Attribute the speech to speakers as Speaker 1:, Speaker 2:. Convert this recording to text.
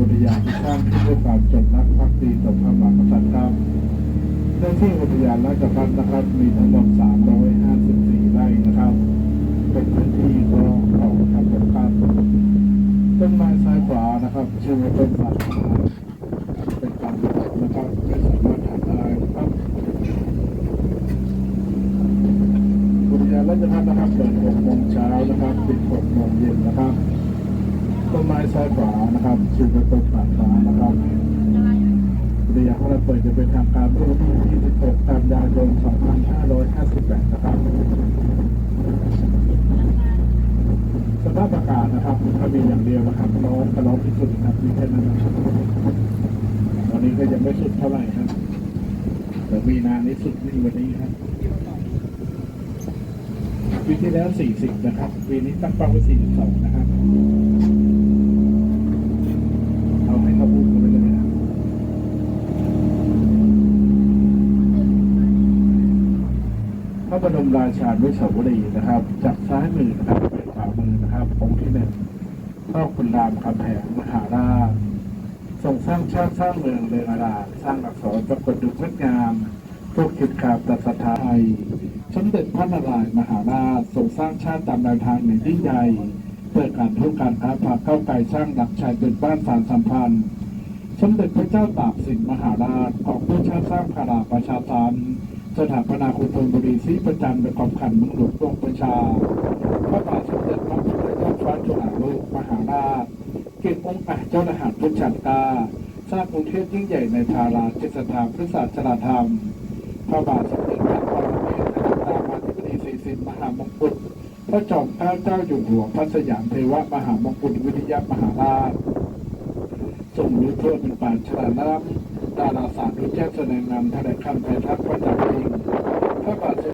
Speaker 1: อุทยาที่สร้างขึ้นด้วยความจงรักภักดีต่อพระมหากษัตริย์ครับเนื้อที่อุทยานราชพัฒน์นะครับมีทั้งหมด 354 ไร่นะครับ เป็นพื้นที่ก็ของทางผมครับต้นไม้ซ้ายขวานะครับชื่อว่าต้นสัตว์เป็นการปลูกนะครับไม่สามารถทำได้นะครับอุทยานราชพัฒน์นะครับเปิด6โมงเช้านะครับปิด6โมงเย็นนะครับ ไม้ซ้ายขวานะครับชื่อว่าต้นปากฟ้านะครับอุทยานของเราเปิดจะเป็นทางการเมื่อวันที่26กันยายน2558 นะครับ สภาพอากาศนะครับถ้ามีอย่างเดียวนะครับร้อนก็ร้อนที่สุดนะครับมีแค่นั้นนะครับตอนนี้ก็ยังไม่สุดเท่าไหร่ครับแต่มีนานี้สุดนี่วันนี้ครับปีที่แล้ว 40 นะครับ ปีนี้ตั้งเป้าไว้42 นะครับ เอาให้เขาพูดกันไปเลยนะพระ บรมราชานุสาวรีย์นะครับ จากซ้ายมือนะครับไปขวามือนะครับองค์ที่หนึ่งพ่อคุณรามคำแหงมหาราชทรงสร้างชาติสร้างเมืองเรืองอาราสร้างอักษรปรากฏดุจงดงามพวกคิดขาดตัดสถาไทยสมเด็จพระนารายณ์มหาราชทรงสร้างชาติตามแนวทางหนึ่งยิ่งใหญ่เพื่อการทุกการค้าพาเข้าไกลสร้างหลักชัยเป็นบ้านสารสัมพันธ์สมเด็จพระเจ้าตากสินมหาราชของผู้ชาติสร้างพาราประชาสัน สถาปนาคุณธนบุรีศรีประจันเป็นความขันเมืองหลวงดวงประชา พระบาทสมเด็จพระพุทธเจ้าฟ้าจุฬาโลกมหาราช เกียรติองค์อาจเจ้าทหารพุทธชันตาสร้างกรุงเทพยิ่งใหญ่ในทาราจิตสถานพระศาสนาธรรม พระบาทสมเด็จพระปรมินทรรามาธิบดีศรีสินมหามงกุฎพระจอมเกล้าเจ้าอยู่หัวพระสยามเทวมหามงกุฎวิทยามหาราชทรงรู้ทั่วเป็นปานฉลาดล้ำ ดาราศาสตร์รู้แจ้งแสดงนำแถลงคำไทยทักประจำปีพระบาทส